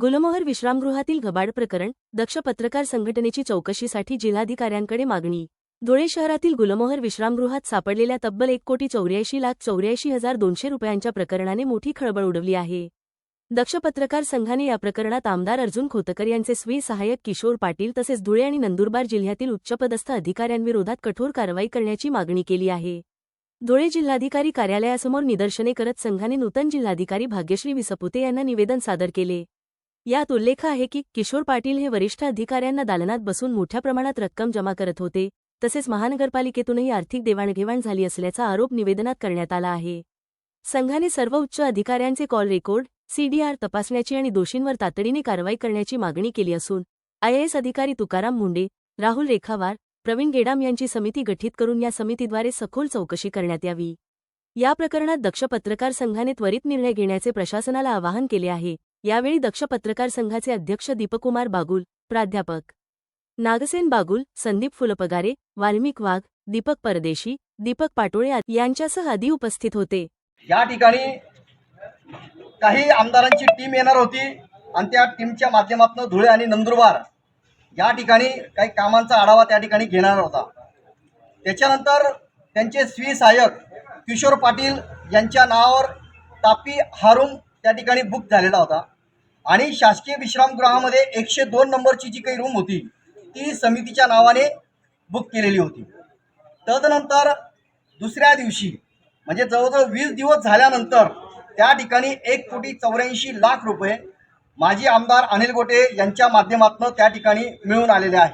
गुलमोहर विश्रामगृहातील घबाड प्रकरण दक्ष पत्रकार संघटनेची चौकशीसाठी जिल्हाधिकाऱ्यांकडे मागणी. धुळे शहरातील गुलमोहर विश्रामगृहात सापडलेल्या तब्बल एक कोटी चौऱ्याऐंशी लाख चौऱ्याऐंशी हजार दोनशे रुपयांच्या प्रकरणाने मोठी खळबळ उडवली आहे. दक्ष पत्रकार संघाने या प्रकरणात आमदार अर्जुन खोतकर यांचे स्वी सहाय्यक किशोर पाटील तसेच धुळे आणि नंदुरबार जिल्ह्यातील उच्चपदस्थ अधिकाऱ्यांविरोधात कठोर कारवाई करण्याची मागणी केली आहे. धुळे जिल्हाधिकारी कार्यालयासमोर निदर्शने करत संघाने नूतन जिल्हाधिकारी भाग्यश्री विसपुते यांना निवेदन सादर केले. यात उल्लेख आहे की किशोर पाटील हे वरिष्ठ अधिकाऱ्यांना दालनात बसून मोठ्या प्रमाणात रक्कम जमा करत होते तसेच महानगरपालिकेतूनही आर्थिक देवाणघेवाण झाली असल्याचा आरोप निवेदनात करण्यात आला आहे. संघाने सर्व उच्च अधिकाऱ्यांचे कॉल रेकॉर्ड सीडीआर तपासण्याची आणि दोषींवर तातडीने कारवाई करण्याची मागणी केली असून आयएएस अधिकारी तुकाराम मुंडे राहुल रेखावार प्रवीण गेडाम यांची समिती गठीत करून या समितीद्वारे सखोल चौकशी करण्यात यावी. या प्रकरणात दक्ष पत्रकार संघाने त्वरित निर्णय घेण्याचे प्रशासनाला आवाहन केले आहे. यावेळी दक्ष पत्रकार संघाचे अध्यक्ष दीपकुमार बागुल प्राध्यापक नागसेन बागुल संदीप फुलपगारे वाल्मिक वाघ दीपक परदेशी दीपक पाटोळे यांच्यासह आदी उपस्थित होते. या ठिकाणी काही आमदारांची टीम येणार होती आणि त्या टीमच्या माध्यमातून धुळे आणि नंदुरबार या ठिकाणी काही कामांचा आढावा त्या ठिकाणी घेणार होता. त्याच्यानंतर त्यांचे स्वी सहाय्यक किशोर पाटील यांच्या नावावर तापी हारून त्या ठिकाणी बुक झालेला होता. आणि शासकीय विश्रामगृहामध्ये एकशे दोन नंबरची जी काही रूम होती ती समितीच्या नावाने बुक केलेली होती. तदनंतर दुसऱ्या दिवशी म्हणजे जवळजवळ वीस दिवस झाल्यानंतर त्या ठिकाणी एक कोटी चौऱ्याऐंशी लाख रुपये माजी आमदार अनिल गोटे यांच्या माध्यमातून त्या ठिकाणी मिळून आलेले आहे.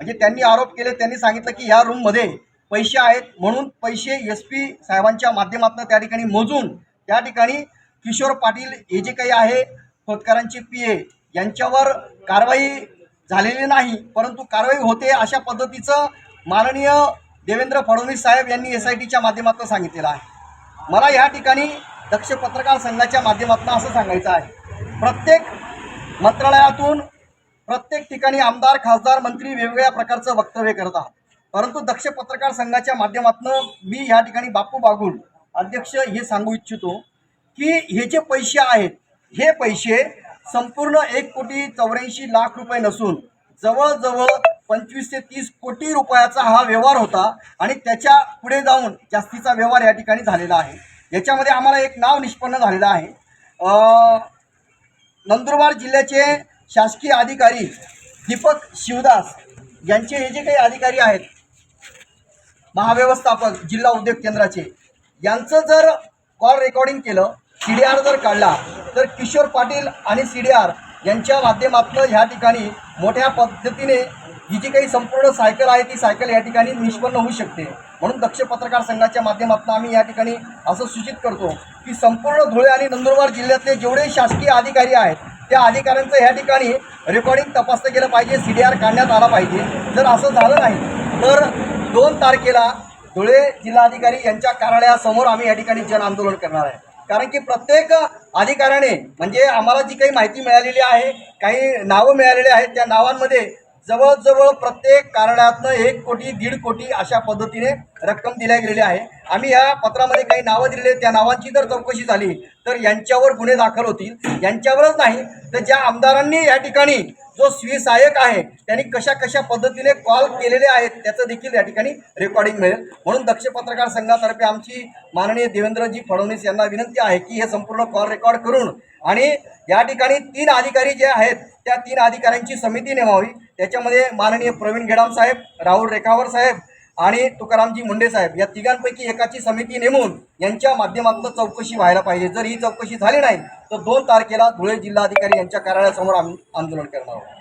म्हणजे त्यांनी आरोप केले त्यांनी सांगितलं की ह्या रूममध्ये पैसे आहेत म्हणून पैसे एस पी साहेबांच्या माध्यमातून त्या ठिकाणी मोजून त्या ठिकाणी किशोर पाटील हे जे काही आहे खोतकरांचे पी ए यांच्यावर कारवाई झालेली नाही परंतु कारवाई होते अशा पद्धतीचं माननीय देवेंद्र फडणवीस साहेब यांनी एस आय टीच्या माध्यमातून सांगितलेलं आहे. मला या ठिकाणी दक्ष पत्रकार संघाच्या माध्यमातून असं सांगायचं आहे. प्रत्येक मंत्रालयातून प्रत्येक ठिकाणी आमदार खासदार मंत्री वेगवेगळ्या प्रकारचं वक्तव्य करत आहात. परंतु दक्ष पत्रकार संघाच्या माध्यमातून मी या ठिकाणी बापू बागुल अध्यक्ष हे सांगू इच्छितो की हे जे पैसे आहेत हे पैसे संपूर्ण एक कोटी चौऱ्याऐंशी लाख रुपये नसून जवळजवळ पंचवीस ते तीस कोटी रुपयाचा हा व्यवहार होता आणि त्याच्या पुढे जाऊन जास्तीचा व्यवहार या ठिकाणी झालेला आहे. याच्यामध्ये आम्हाला एक नाव निष्पन्न झालेलं आहे. नंदुरबार जिल्ह्याचे शासकीय अधिकारी दीपक शिवदास यांचे हे जे काही अधिकारी आहेत महाव्यवस्थापक जिल्हा उद्योग केंद्राचे यांचं जर कॉल रेकॉर्डिंग केलं सी डी आर जर काढला तर किशोर पाटील आणि सी डी आर यांच्या माध्यमातून ह्या ठिकाणी मोठ्या पद्धतीने ही जी काही संपूर्ण सायकल आहे ती सायकल या ठिकाणी निष्पन्न होऊ शकते. म्हणून दक्ष पत्रकार संघाच्या माध्यमातून आम्ही या ठिकाणी असं सूचित करतो की संपूर्ण धुळे आणि नंदुरबार जिल्ह्यातले जेवढे शासकीय अधिकारी आहेत त्या अधिकाऱ्यांचं या ठिकाणी रेकॉर्डिंग तपासलं गेलं पाहिजे सी डी आर काढण्यात आला पाहिजे. जर असं झालं नाही तर दोन तारखेला धुळे जिल्हाधिकारी यांच्या कार्यालयासमोर आम्ही या ठिकाणी जन आंदोलन करणार आहे. कारण की प्रत्येक अधिकाऱ्याने म्हणजे आम्हाला जी काही माहिती मिळालेली आहे काही नावं मिळालेली आहेत त्या नावांमध्ये जवळजवळ प्रत्येक कार्यालयातनं एक कोटी दीड कोटी अशा पद्धतीने रक्कम दिल्या गेलेली आहे. आम्ही या पत्रामध्ये काही नावं दिलेली आहेत त्या नावांची जर चौकशी झाली. तर यांच्यावर गुन्हे दाखल होतील. यांच्यावरच नाही तर ज्या आमदारांनी या ठिकाणी जो स्वी सहाय्यक आहे त्यांनी कशा कशा पद्धतीने कॉल केलेले आहेत त्याचं देखील या ठिकाणी रेकॉर्डिंग मिळेल. म्हणून दक्ष पत्रकार संघातर्फे आमची माननीय देवेंद्रजी फडणवीस यांना विनंती आहे की हे संपूर्ण कॉल रेकॉर्ड करून आणि या ठिकाणी तीन अधिकारी जे आहेत त्या तीन अधिकाऱ्यांची समिती नेमावी. त्याच्यामध्ये माननीय प्रवीण गेडाम साहेब राहुल रेखावर साहेब आणि तुकारामजी मुंडे साहेब या तिघांपैकी एकाची समिती नेमून यांच्या माध्यमातून चौकशी व्हायला पाहिजे. जर ही चौकशी झाली नाही तर दोन तारखेला धुळे जिल्हाधिकारी यांच्या कार्यालयासमोर आम्ही आंदोलन करणार आहोत.